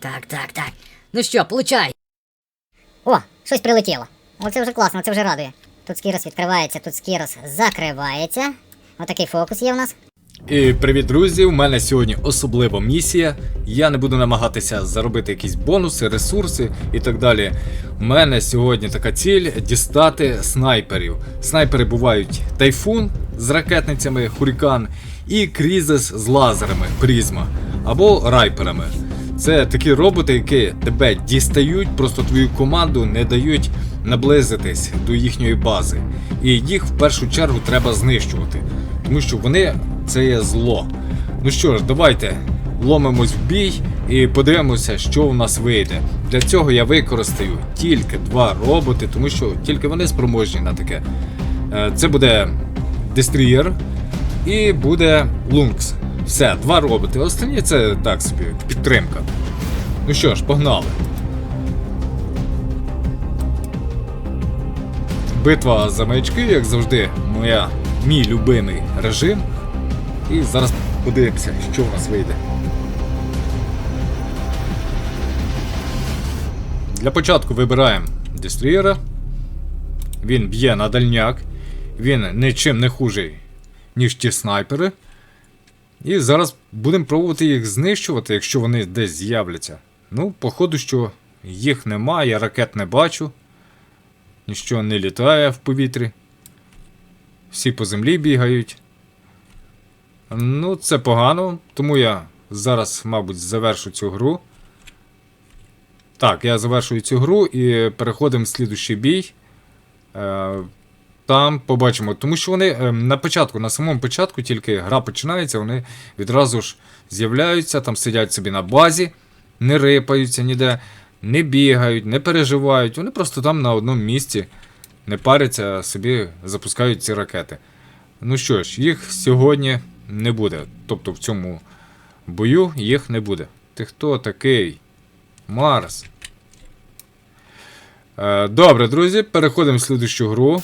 так, так, так. Ну що, получай. О, щось прилетіло. Оце вже класно, це вже радує. Тут скірос відкривається, тут скірос закривається. Отакий фокус є у нас. І привіт, друзі! У мене сьогодні особлива місія. Я не буду намагатися заробити якісь бонуси, ресурси і так далі. У мене сьогодні така ціль дістати снайперів. Снайпери бувають тайфун з ракетницями, хурікан і крізис з лазерами, призма або райперами. Це такі роботи, які тебе дістають, просто твою команду не дають наблизитись до їхньої бази. І їх в першу чергу треба знищувати, тому що вони це є зло. Ну що ж, давайте ломимось в бій і подивимося, що у нас вийде. Для цього я використаю тільки два роботи, тому що тільки вони спроможні на таке. Е, Це буде Дестрієр і буде Лункс. Все, два роботи. Останні це так собі, підтримка. Ну що ж, погнали. Битва за маячки, як завжди, моя, мій любимий режим. І зараз подивимося, що в нас вийде. Для початку вибираємо дестрієра. Він б'є на дальняк. Він нічим не хужий, ніж ті снайпери. І зараз будемо пробувати їх знищувати, якщо вони десь з'являться. Ну, походу, що їх немає, я ракет не бачу. Ніщо не літає в повітрі. Всі по землі бігають. Ну, це погано, тому я зараз, мабуть, завершу цю гру. Так, я завершую цю гру і переходимо в слідущий бій. Там побачимо. Тому що вони е, на початку, на самому початку, тільки гра починається, вони відразу ж з'являються, там сидять собі на базі, не рипаються ніде, не бігають, не переживають. Вони просто там на одному місці не паряться, собі запускають ці ракети. Ну що ж, їх сьогодні не буде. Тобто в цьому бою їх не буде. Ти хто такий? Марс. Е, Добре, друзі, переходимо в слідущу гру.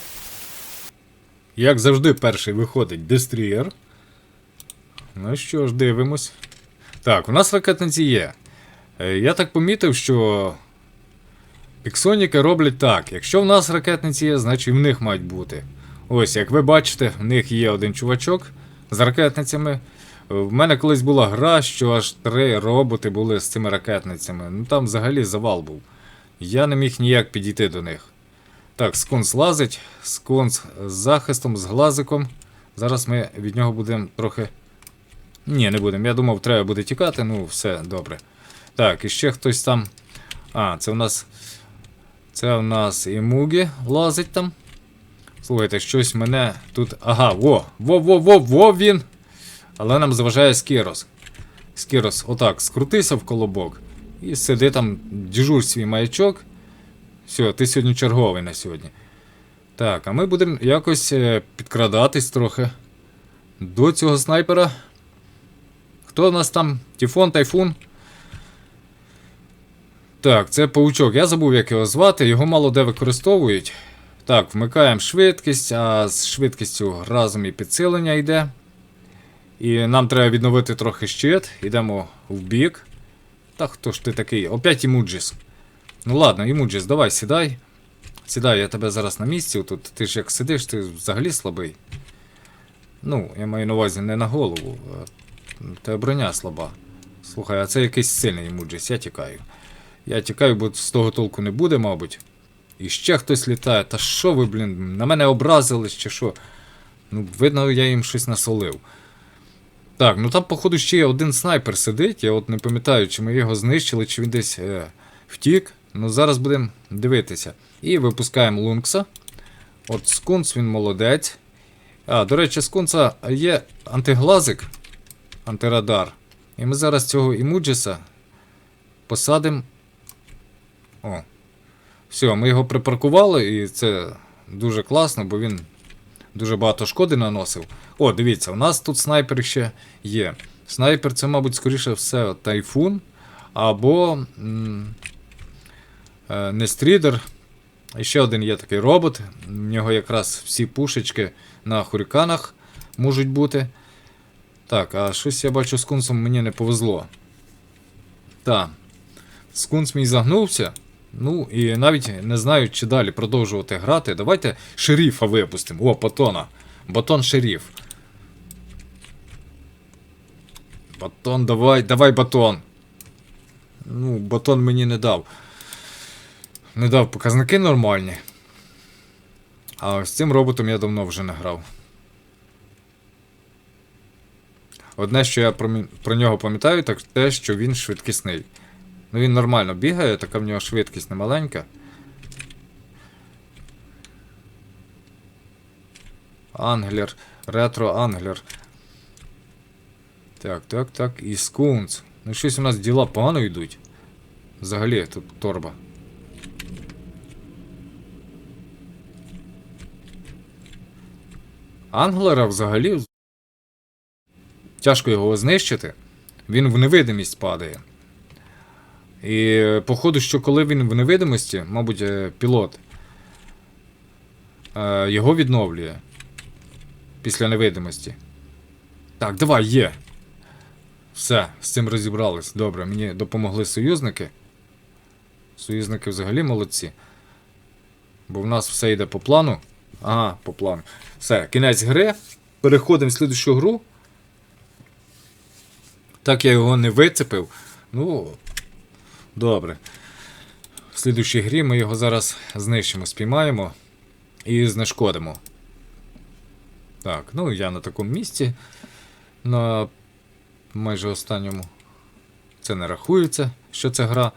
Як завжди, перший виходить Дестрієр. Ну що ж, дивимось. Так, у нас ракетниці є. Е, Я так помітив, що Піксоніки роблять так. Якщо в нас ракетниці є, значить і в них мають бути. Ось, як ви бачите, в них є один чувачок з ракетницями. Е, В мене колись була гра, що аж три роботи були з цими ракетницями. Ну там взагалі завал був. Я не міг ніяк підійти до них. Так, скунс лазить, скунс з захистом, з глазиком. Зараз ми від нього будемо трохи. Ні, не будемо. Я думав, треба буде тікати, ну все добре. Так, і ще хтось там. А, це у нас. Це у нас і Мугі лазить там. Слухайте, щось мене тут. Ага, во! Во-во-во, во він! Але нам заважає Скірос. Скірос, отак, скрутися в колобок. І сиди там, діжур свій маячок. Все, ти сьогодні черговий на сьогодні. Так, а ми будемо якось е, підкрадатись трохи до цього снайпера. Хто у нас там? Тіфон, тайфун? Так, це паучок. Я забув, як його звати, його мало де використовують. Так, вмикаємо швидкість, а з швидкістю разом і підсилення йде. І нам треба відновити трохи щит. Йдемо в бік. Та хто ж ти такий? Опять імуджіс. Ну ладно, імуджіс, давай сідай. Сідай, я тебе зараз на місці тут. Ти ж як сидиш, ти взагалі слабий. Ну, я маю на увазі не на голову. а в Тебе броня слаба. Слухай, а це якийсь сильний імуджіс, я тікаю. Я тікаю, бо з того толку не буде, мабуть. І ще хтось літає. Та що ви, блін, на мене образились чи що? Ну, видно, я їм щось насолив. Так, ну там, походу, ще є один снайпер сидить. Я от не пам'ятаю, чи ми його знищили, чи він десь е, втік. Ну, зараз будемо дивитися. І випускаємо Лункса. От скунс, він молодець. А, до речі, скунса є антиглазик, антирадар. І ми зараз цього імуджіса посадимо. О. Все, ми його припаркували, і це дуже класно, бо він дуже багато шкоди наносив. О, дивіться, у нас тут снайпер ще є. Снайпер це, мабуть, скоріше все тайфун. Або м, е, Нестрідер. І ще один є такий робот. У нього якраз всі пушечки на хуриканах можуть бути. Так, а щось я бачу з кунсом мені не повезло. Так. Скунс мій загнувся. Ну і навіть не знаю, чи далі продовжувати грати. Давайте шерифа випустимо. О, батона. Батон шериф. Батон, давай, давай батон. Ну, батон мені не дав. Не дав показники нормальні. А з цим роботом я давно вже не грав. Одне, що я про, про нього пам'ятаю, так те, що він швидкісний. Ну він нормально бігає, така в нього швидкість немаленька. Англер, ретро Англер. Так, так, так, і скунс. Ну щось у нас діла погано йдуть. Взагалі тут торба. Англера взагалі тяжко його знищити. Він в невидимість падає. І походу, що коли він в невидимості, мабуть, е, пілот е, його відновлює після невидимості. Так, давай, є. Все, з цим розібрались. Добре, мені допомогли союзники. Союзники взагалі молодці. Бо в нас все йде по плану. Ага, по плану. Все, кінець гри. Переходимо в слідущу гру. Так я його не вицепив. Ну, добре. В слідущій грі ми його зараз знищимо, спіймаємо і знешкодимо. Так, ну я на такому місці. На майже останньому. Це не рахується, що це гра.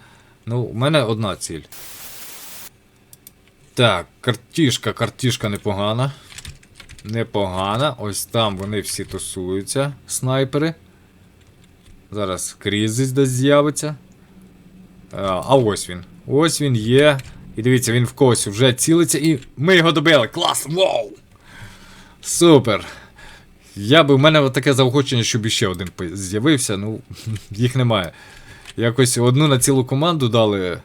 Ну, у мене одна ціль. Так, картішка, картішка непогана. Непогана. Ось там вони всі тусуються, снайпери. Зараз крізис десь з'явиться. А, а ось він. Ось він є. І дивіться, він в когось вже цілиться, і ми його добили. Клас! Вау! Супер! Я би, в мене таке заохочення, щоб іще один з'явився, ну, їх немає. Якось одну на цілу команду дали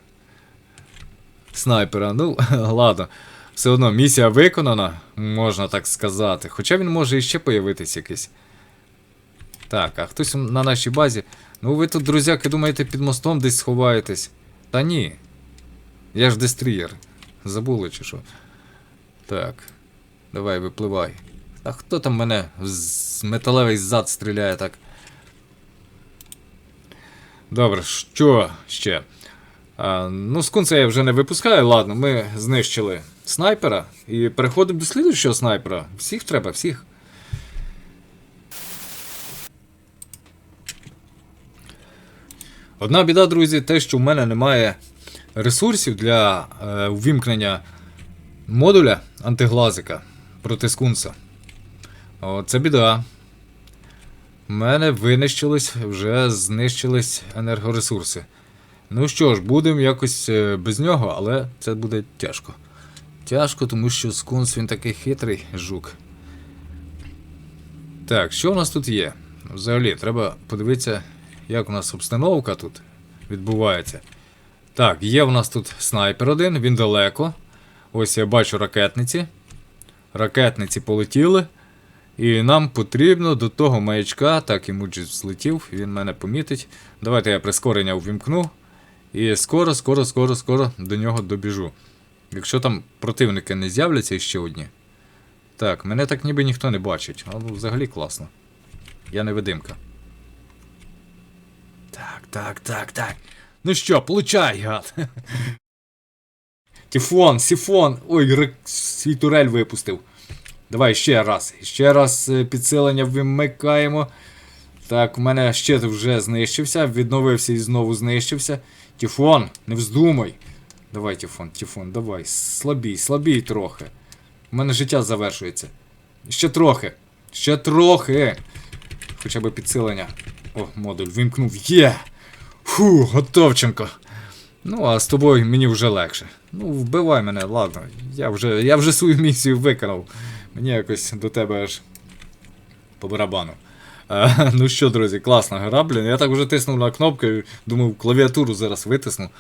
снайпера. Ну, ладно. Все одно місія виконана, можна так сказати. Хоча він може іще появитись якийсь. Так, а хтось на нашій базі. Ну ви тут, друзяки, думаєте, під мостом десь сховаєтесь? Та ні. Я ж дестрієр. Забули чи що? Так. Давай, випливай. А хто там мене з металевий зад стріляє так? Добре, що ще? Ну, скунса я вже не випускаю, ладно, ми знищили снайпера і переходимо до слідуючого снайпера. Всіх треба, всіх. Одна біда, друзі, те, що в мене немає ресурсів для е, увімкнення модуля антиглазика проти скунса. О, це біда. У мене винищились, вже знищились енергоресурси. Ну що ж, будемо якось е, без нього, але це буде тяжко. Тяжко, тому що скунс він такий хитрий жук. Так, що у нас тут є? Взагалі, треба подивитися, як у нас обстановка тут відбувається. Так, є у нас тут снайпер один, він далеко. Ось я бачу ракетниці. Ракетниці полетіли. І нам потрібно до того маячка, так Муджі злетів, він мене помітить. Давайте я прискорення увімкну. І скоро, скоро, скоро, скоро до нього добіжу. Якщо там противники не з'являться ще одні. Так, мене так ніби ніхто не бачить, але взагалі класно. Я невидимка. Так, так, так, так. Ну що, получай, гад. Тіфон, сіфон. Ой, рек... свій турель випустив. Давай ще раз. Ще раз е, підсилення вимикаємо. Так, у мене щит вже знищився, відновився і знову знищився. Тіфон, не вздумай. Давай, Тіфон, Тіфон, давай. Слабій, слабій трохи. У мене життя завершується. Ще трохи. Ще трохи. Хоча б підсилення. О, модуль вимкнув. Є! Фу, готовченко. Ну, а з тобою мені вже легше. Ну, вбивай мене, ладно. Я вже, я вже свою місію виконав. Мені якось до тебе аж по барабану. Е, ну що, друзі, класна гра, блін. Я так вже тиснув на кнопку, і думав, клавіатуру зараз витисну.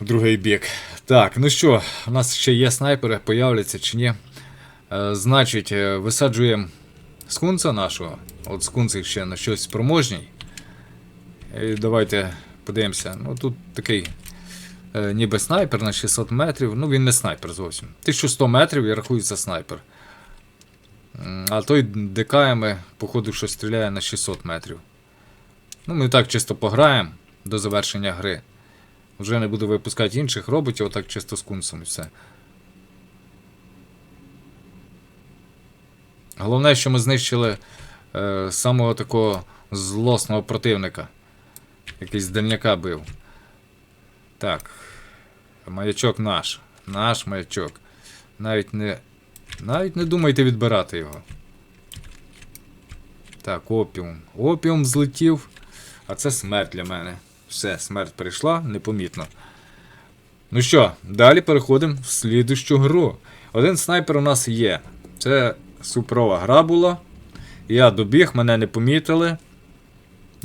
В другий бік. Так, ну що, у нас ще є снайпери, появляться чи ні. Е, значить, е, висаджуємо скунса нашого. От скунс ще на щось спроможній. І давайте подивимося. Ну тут такий ніби снайпер на 600 метрів. Ну він не снайпер зовсім. 1100 метрів і рахується снайпер. А той ДКМ, походу, що стріляє на 600 метрів. Ну, ми так чисто пограємо до завершення гри. Вже не буду випускати інших роботів, отак чисто з кунсом і все. Головне, що ми знищили е, самого такого злосного противника. Якийсь дальняка бив. Так. Маячок наш. Наш маячок. Навіть не. Навіть не думайте відбирати його. Так, опіум. Опіум злетів. А це смерть для мене. Все, смерть прийшла непомітно. Ну що, далі переходимо в слідущу гру. Один снайпер у нас є. Це суперова гра була. Я добіг, мене не помітили.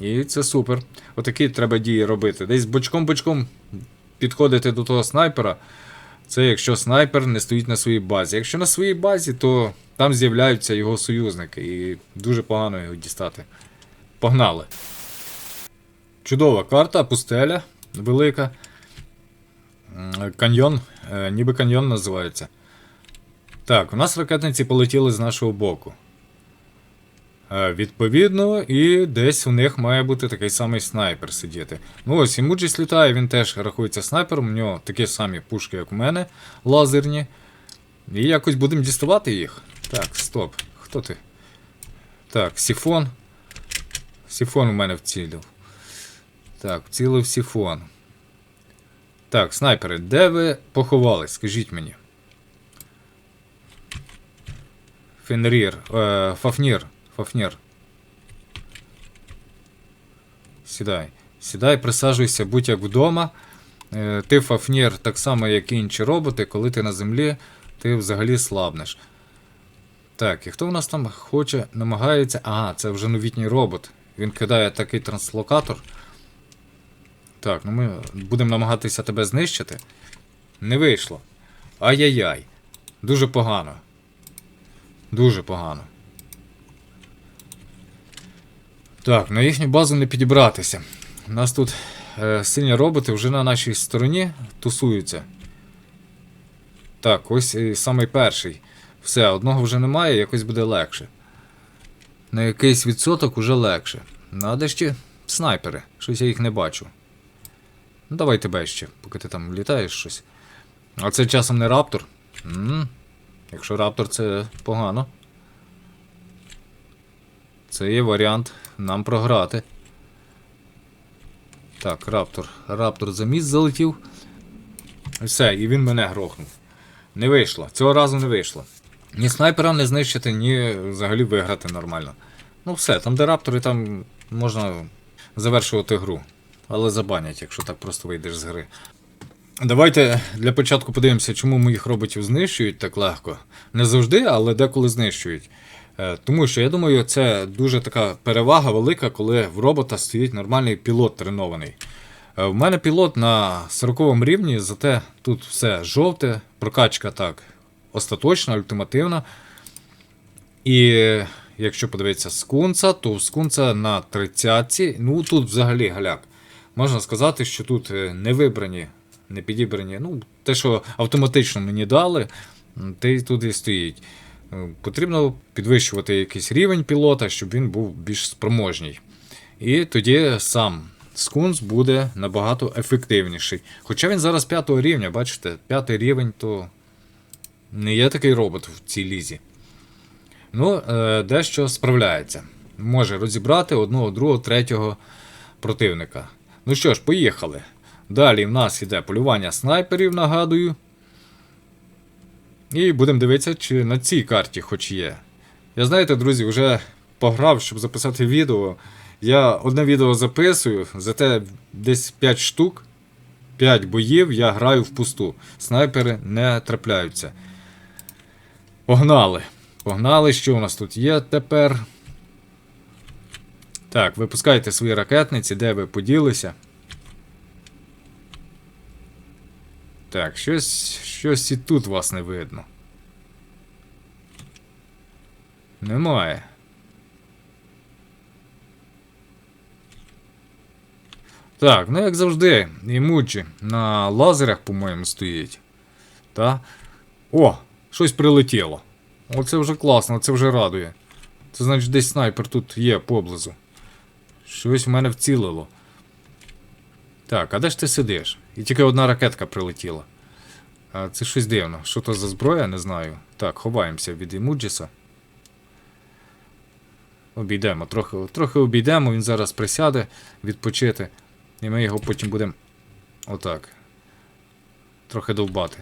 І це супер. Отакі треба дії робити. Десь бочком-бочком підходити до того снайпера. Це якщо снайпер не стоїть на своїй базі. Якщо на своїй базі, то там з'являються його союзники, і дуже погано його дістати. Погнали. Чудова карта, пустеля велика. Каньйон, е, ніби каньйон називається. Так, у нас ракетниці полетіли з нашого боку. Е, Відповідно, і десь у них має бути такий самий снайпер сидіти. Ну ось, і Муджіс літає, він теж рахується снайпером, у нього такі самі пушки, як у мене, лазерні. І якось будемо діставати їх. Так, стоп. Хто ти? Так, сіфон. Сіфон у мене вцілив. Так, вцілив сіфон. Так, снайпери, де ви поховались? Скажіть мені. Фенрір. Е, Фафнір. Фафнір. Сідай. Сідай, присаджуйся, будь як вдома. Е, ти Фафнір, так само, як і інші роботи, коли ти на землі, ти взагалі слабнеш. Так, і хто в нас там хоче, намагається. Ага, це вже новітній робот. Він кидає такий транслокатор. Так, ну ми будемо намагатися тебе знищити. Не вийшло. Ай-яй-яй. Дуже погано. Дуже погано. Так, на їхню базу не підібратися. У нас тут е, сильні роботи вже на нашій стороні тусуються. Так, ось і самий перший. Все, одного вже немає, якось буде легше. На якийсь відсоток уже легше. Надо ще снайпери. Щось я їх не бачу. Ну, давай тебе ще, поки ти там літаєш щось. А це часом не раптор. м Якщо раптор, це погано. Це є варіант нам програти. Так, раптор. Раптор за міст залетів. Все, і він мене грохнув. Не вийшло. Цього разу не вийшло. Ні снайпера не знищити, ні взагалі виграти нормально. Ну все, там де раптори, там можна завершувати гру. Але забанять, якщо так просто вийдеш з гри. Давайте для початку подивимося, чому моїх роботів знищують так легко. Не завжди, але деколи знищують. Е, Тому що я думаю, це дуже така перевага велика, коли в робота стоїть нормальний пілот тренований. Е, В мене пілот на 40 рівні, зате тут все жовте, прокачка так остаточна, ультимативна. І якщо подивитися скунца, то скунца на 30 ну тут взагалі галяк. Можна сказати, що тут е, не вибрані, не підібрані. Ну, те, що автоматично мені дали, те й тут і стоїть. Е, Потрібно підвищувати якийсь рівень пілота, щоб він був більш спроможній. І тоді сам скунс буде набагато ефективніший. Хоча він зараз п'ятого рівня, бачите, п'ятий рівень, то не є такий робот в цій лізі. Ну, е, дещо справляється. Може розібрати одного, другого, третього противника. Ну що ж, поїхали. Далі в нас іде полювання снайперів, нагадую. І будемо дивитися, чи на цій карті хоч є. Я знаєте, друзі, вже пограв, щоб записати відео. Я одне відео записую, зате десь 5 штук, 5 боїв я граю впусту. Снайпери не трапляються. Погнали. Погнали, що у нас тут є тепер. Так, випускайте свої ракетниці, де ви поділися. Так, щось, щось і тут вас не видно. Немає. Так, ну як завжди, Імуджі на лазерах, по-моєму, стоїть. Та? О, щось прилетіло. Оце вже класно, це вже радує. Це значить десь снайпер тут є поблизу. Щось в мене вцілило. Так, а де ж ти сидиш? І тільки одна ракетка прилетіла. А це щось дивно. Що то за зброя, не знаю. Так, ховаємося від Імуджіса. Обійдемо, трохи, трохи обійдемо, він зараз присяде відпочити. І ми його потім будемо. Отак. Трохи довбати.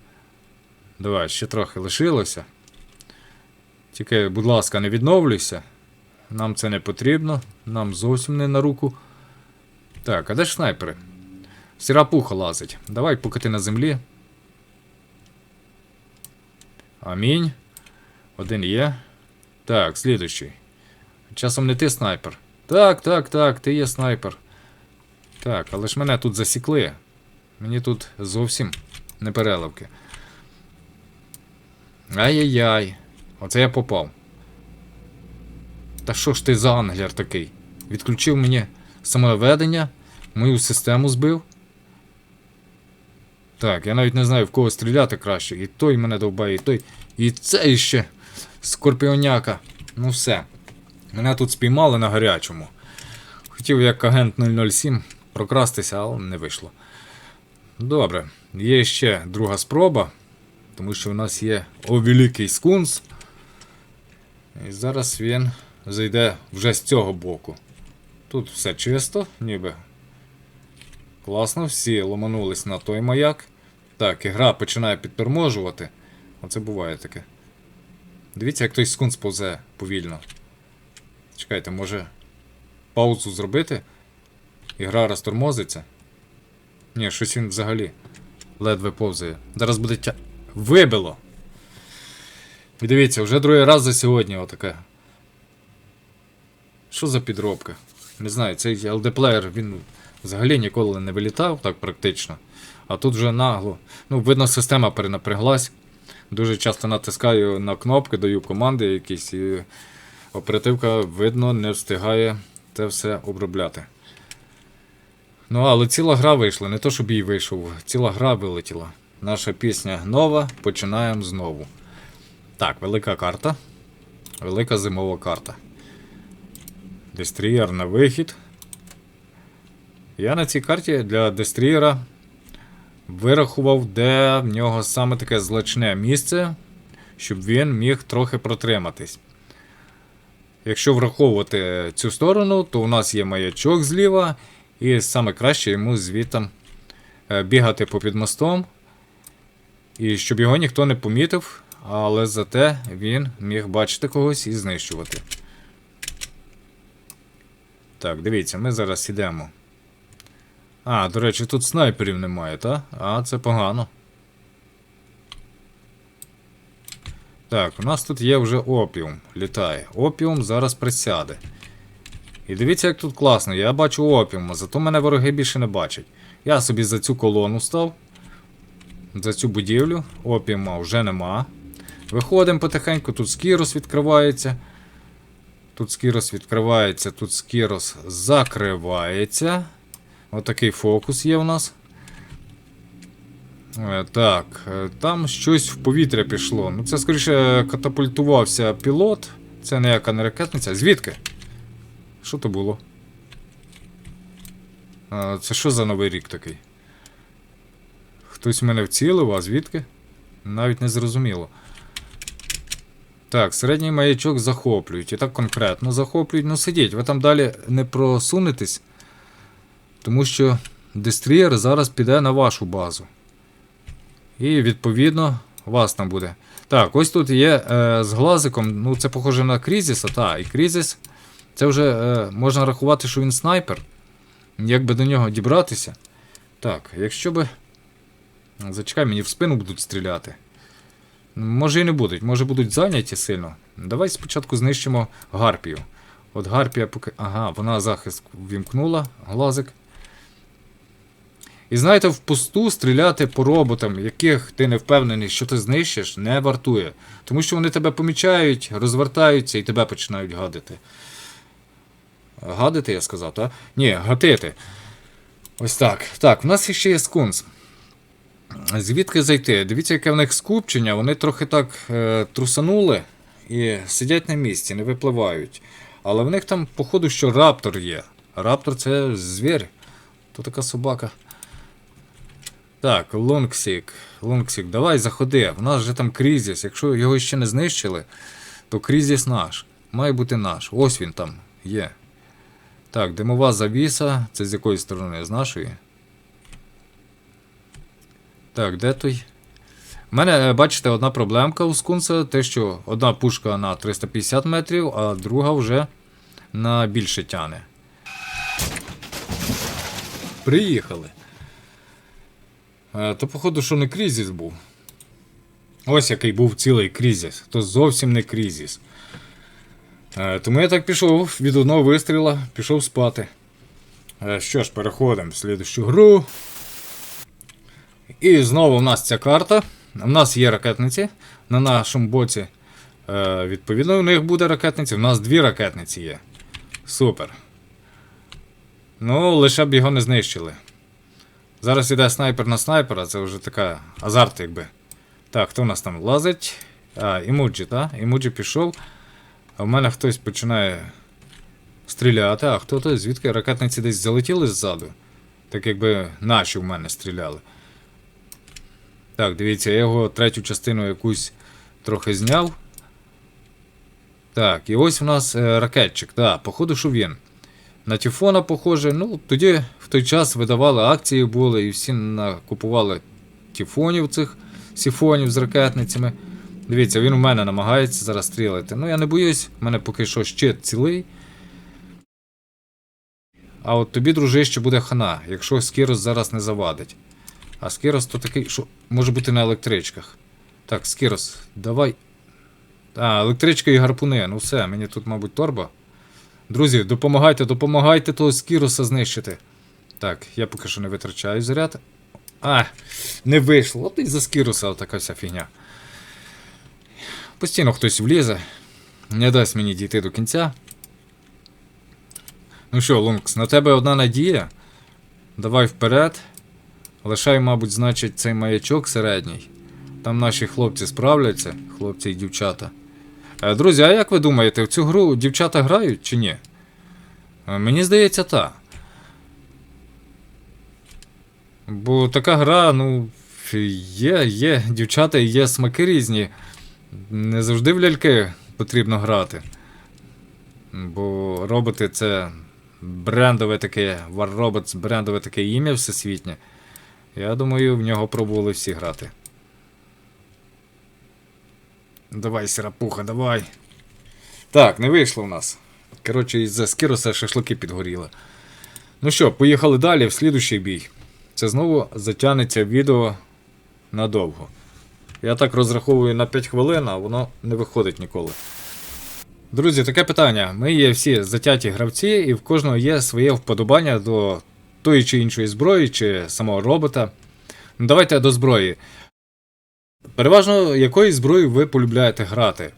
Давай, ще трохи лишилося. Тільки, будь ласка, не відновлюйся. Нам це не потрібно. Нам зовсім не на руку. Так, а де ж снайпери? Сіра пуха лазить. Давай, поки ти на землі. Амінь. Один є. Так, слідуючий. Часом не ти снайпер. Так, так, так, ти є снайпер. Так, але ж мене тут засікли. Мені тут зовсім не переливки. Ай-яй-яй. Оце я попав. Та що ж ти за англер такий? Відключив мені самоведення, мою систему збив. Так, я навіть не знаю в кого стріляти краще. І той мене довбає, і той. І цей ще. Скорпіоняка. Ну все. Мене тут спіймали на гарячому. Хотів як агент 007 прокрастися, але не вийшло. Добре, є ще друга спроба, тому що у нас є о великий скунс. І зараз він зайде вже з цього боку. Тут все чисто, ніби. Класно, всі ломанулись на той маяк. Так, ігра починає підторможувати. Оце буває таке. Дивіться, як той скунс повзе повільно. Чекайте, може паузу зробити? Ігра розтормозиться. Ні, щось він взагалі ледве повзає. Зараз буде тя. Вибило! І дивіться, вже другий раз за сьогодні отаке. Що за підробка? Не знаю, цей LD-плеєр він взагалі ніколи не вилітав так практично. А тут вже нагло. Ну, видно, система перенапряглась. Дуже часто натискаю на кнопки, даю команди якісь, і оперативка, видно, не встигає це все обробляти. Ну, але ціла гра вийшла, не то, щоб їй вийшов, ціла гра вилетіла. Наша пісня нова, починаємо знову. Так, велика карта. Велика зимова карта. Дестрієр на вихід. Я на цій карті для дестрієра вирахував, де в нього саме таке злачне місце, щоб він міг трохи протриматись. Якщо враховувати цю сторону, то у нас є маячок зліва, і саме краще йому звітом е, бігати попід мостом. І щоб його ніхто не помітив, але зате він міг бачити когось і знищувати. Так, дивіться, ми зараз ідемо. А, до речі, тут снайперів немає, та? А, це погано. Так, у нас тут є вже опіум. Літає. Опіум зараз присяде. І дивіться, як тут класно. Я бачу опіума, зато мене вороги більше не бачать. Я собі за цю колону став. За цю будівлю. Опіума вже нема. Виходимо потихеньку, тут скірос відкривається. Тут скірос відкривається, тут скірос закривається. Отакий фокус є у нас. Е, Так, е, там щось в повітря пішло. Ну, це скоріше катапультувався пілот. Це ніяка не ракетниця. Звідки? Що то було? А, Це що за новий рік такий? Хтось мене вцілив, а звідки? Навіть не зрозуміло. Так, середній маячок захоплюють. І так конкретно захоплюють. Ну сидіть, ви там далі не просунетесь. Тому що дестрієр зараз піде на вашу базу. І відповідно вас там буде. Так, ось тут є е, з глазиком. Ну, це похоже на Крізіса, так, і Крізіс. Це вже е, можна рахувати, що він снайпер. Як би до нього дібратися. Так, якщо би. Зачекай, мені в спину будуть стріляти. Може і не будуть, може будуть зайняті сильно. Давай спочатку знищимо гарпію. От гарпія поки. Ага, вона захист ввімкнула, глазик. І знаєте, впусту стріляти по роботам, яких ти не впевнений, що ти знищиш, не вартує. Тому що вони тебе помічають, розвертаються і тебе починають гадити. Гадити, я сказав, так? Ні, гатити. Ось так. Так, у нас ще є скунс. Звідки зайти? Дивіться, яке в них скупчення, вони трохи так е, трусанули і сидять на місці, не випливають. Але в них там, походу, що раптор є. Раптор це звір. То така собака. Так, Лонгсік. Лонгсік, давай заходи. В нас же там кризіс. Якщо його ще не знищили, то кризіс наш. Має бути наш. Ось він там є. Так, димова завіса. Це з якої сторони? З нашої? Так, де той? У мене, е, бачите, одна проблемка у скунса, те, що одна пушка на 350 метрів, а друга вже на більше тяне. Приїхали. Е, То, походу, що не кризіс був. Ось який був цілий кризіс. То зовсім не кризіс. Е, Тому я так пішов від одного вистріла, пішов спати. Е, Що ж, переходимо в слідущу гру. І знову у нас ця карта. У нас є ракетниці на нашому боці. Відповідно, у них буде ракетниці. У нас дві ракетниці є. Супер. Ну, лише б його не знищили. Зараз іде снайпер на снайпера, це вже така азарт, якби. Так, хто у нас там лазить? А, Імуджі, так? Імуджі пішов. А в мене хтось починає стріляти. А хто то? Звідки ракетниці десь залетіли ззаду? Так якби наші в мене стріляли. Так, дивіться, я його третю частину якусь трохи зняв. Так, і ось у нас е, ракетчик. Так, походу, що він. На Тіфона похоже. Ну, тоді в той час видавали акції були, і всі накупували тіфонів цих сіфонів з ракетницями. Дивіться, він у мене намагається зараз стрілити. Ну, я не боюсь, в мене поки що щит цілий. А от тобі, дружище, буде хана, якщо Скірос зараз не завадить. А Скірос то такий, що може бути на електричках. Так, Скірос, давай. А, електричка і гарпуни. Ну все, мені тут, мабуть, торба. Друзі, допомагайте, допомагайте того Скіроса знищити. Так, я поки що не витрачаю заряд. А, не вийшло. От і за Скіроса така вся фігня. Постійно хтось влізе. Не дасть мені дійти до кінця. Ну що, Лункс, на тебе одна надія. Давай вперед. Лишай, мабуть, значить, цей маячок середній. Там наші хлопці справляться, хлопці і дівчата. Е, Друзі, а як ви думаєте, в цю гру дівчата грають чи ні? Е, Мені здається, так. Бо така гра, ну, є, є дівчата і є смаки різні. Не завжди в ляльки потрібно грати. Бо роботи це брендове таке, War Robots брендове таке ім'я всесвітнє. Я думаю, в нього пробували всі грати. Давай, сірапуха, давай. Так, не вийшло в нас. Коротше, із-за скіроса шашлики підгоріли. Ну що, поїхали далі в слідущий бій. Це знову затягнеться відео надовго. Я так розраховую на 5 хвилин, а воно не виходить ніколи. Друзі, таке питання. Ми є всі затяті гравці, і в кожного є своє вподобання до тої чи іншої зброї, чи самого робота. Ну, давайте до зброї. Переважно, якої зброї ви полюбляєте грати?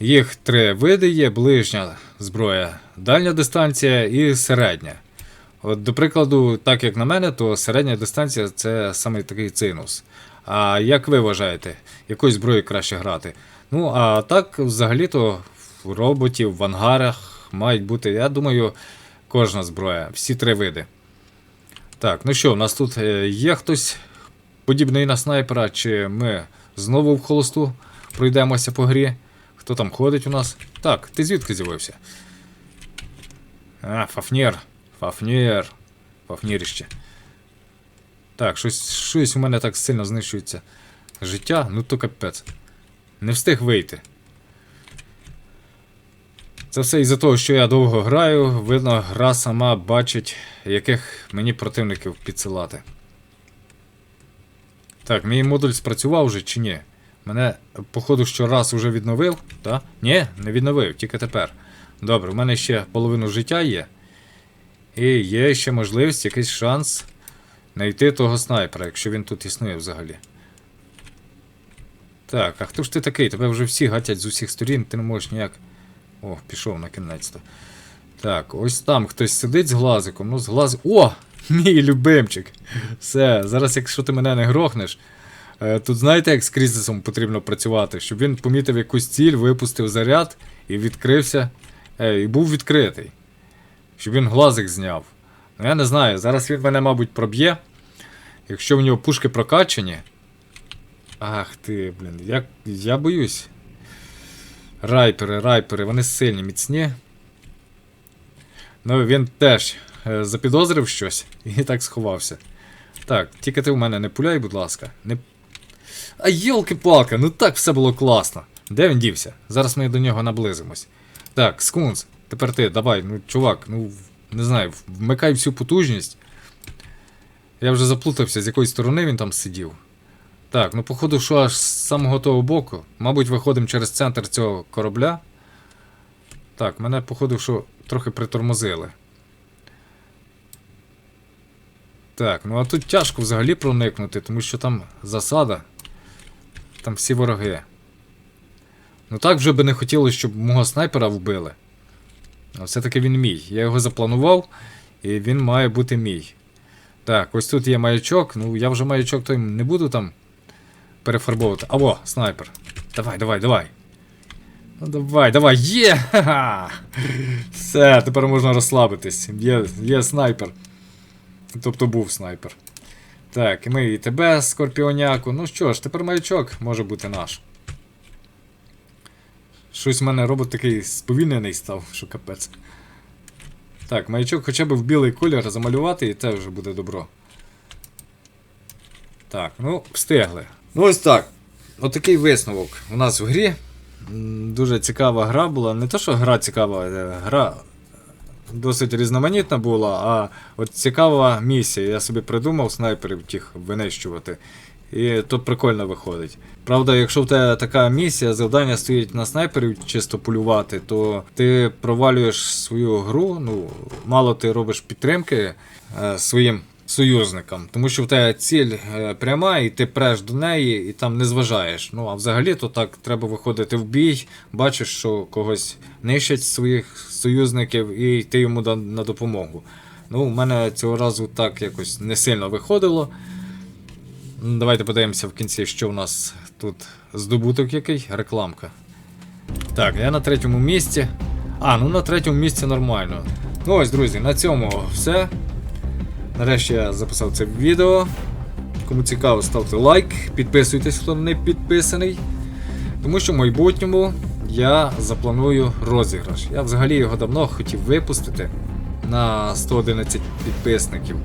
Їх три види є: ближня зброя, дальня дистанція і середня. От, до прикладу, так як на мене, то середня дистанція це саме такий цинус. А як ви вважаєте, якою зброєю краще грати? Ну, а так, взагалі-то, в роботів, в ангарах мають бути, я думаю, кожна зброя, всі три види. Так, ну що, у нас тут е, є хтось подібний на снайпера, чи ми знову в холосту пройдемося по грі? Хто там ходить у нас? Так, ти звідки з'явився? А, Фафнір. Фафнір. Фафніріще. Так, щось, щось у мене так сильно знищується життя, ну то капець. Не встиг вийти. Це все із-за того, що я довго граю, видно, гра сама бачить, яких мені противників підсилати. Так, мій модуль спрацював вже чи ні? Мене, походу, що раз уже відновив, так? Ні, не відновив, тільки тепер. Добре, в мене ще половину життя є. І є ще можливість, якийсь шанс знайти того снайпера, якщо він тут існує взагалі. Так, а хто ж ти такий? Тебе вже всі гатять з усіх сторін, ти не можеш ніяк. О, пішов на кінець-то. Так, ось там хтось сидить з глазиком. Ну, з глаз... О! Мій любимчик. Все, зараз, якщо ти мене не грохнеш. е, Тут знаєте, як з кризисом потрібно працювати, щоб він помітив якусь ціль, випустив заряд і відкрився. Е, і був відкритий. Щоб він глазик зняв. Ну я не знаю, зараз він мене, мабуть, проб'є. Якщо в нього пушки прокачані. Ах ти, блін, я, я боюсь. Райпери, райпери, вони сильні, міцні. Ну, він теж запідозрив щось і так сховався. Так, тільки ти в мене не пуляй, будь ласка. Не... А йолки-палки, ну так все було класно. Де він дівся? Зараз ми до нього наблизимось. Так, скунс, тепер ти, давай, ну чувак, ну не знаю, вмикай всю потужність. Я вже заплутався, з якої сторони він там сидів. Так, ну походу, що аж з самого того боку. Мабуть, виходимо через центр цього корабля. Так, мене, походу, що трохи притормозили. Так, ну а тут тяжко взагалі проникнути, тому що там засада. Там всі вороги. Ну так вже би не хотілося, щоб мого снайпера вбили. А все-таки він мій. Я його запланував, і він має бути мій. Так, ось тут є маячок. Ну, я вже маячок той не буду там перефарбовувати. Аво, снайпер. Давай, давай, давай. Ну давай, давай, є! Ха-ха! Все, тепер можна розслабитись. Є, є снайпер. Тобто був снайпер. Так, і ми і тебе, скорпіоняку. Ну що ж, тепер маячок може бути наш. Щось в мене робот такий сповільнений став, що капець. Так, маячок хоча б в білий колір замалювати, і це вже буде добро. Так, ну, встигли. Ну ось так. Отакий висновок у нас в грі. Дуже цікава гра була. Не то, що гра цікава, е, гра досить різноманітна була, а от цікава місія. Я собі придумав снайперів тих винищувати. І тут прикольно виходить. Правда, якщо в тебе така місія, завдання стоїть на снайперів чисто полювати, то ти провалюєш свою гру, ну, мало ти робиш підтримки е, своїм союзникам, тому що в тебе ціль е, пряма, і ти преш до неї, і там не зважаєш. Ну а взагалі то так треба виходити в бій, бачиш, що когось нищать своїх союзників, і йти йому на, допомогу. Ну, у мене цього разу так якось не сильно виходило. Давайте подивимося в кінці, що в нас тут здобуток який, рекламка. Так, я на третьому місці. А, ну на третьому місці нормально. Ну ось, друзі, на цьому все. Нарешті я записав це відео. Кому цікаво, ставте лайк, підписуйтесь, хто не підписаний. Тому що в майбутньому я запланую розіграш. Я взагалі його давно хотів випустити на 111 підписників.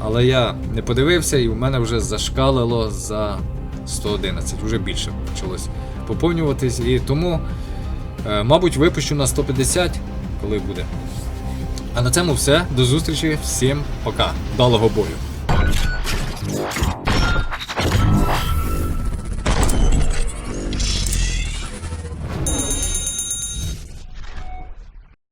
Але я не подивився і в мене вже зашкалило за 111, вже більше почалось поповнюватись. І тому, е, мабуть, випущу на 150, коли буде. А на цьому все. До зустрічі. Всім пока. Далого бою.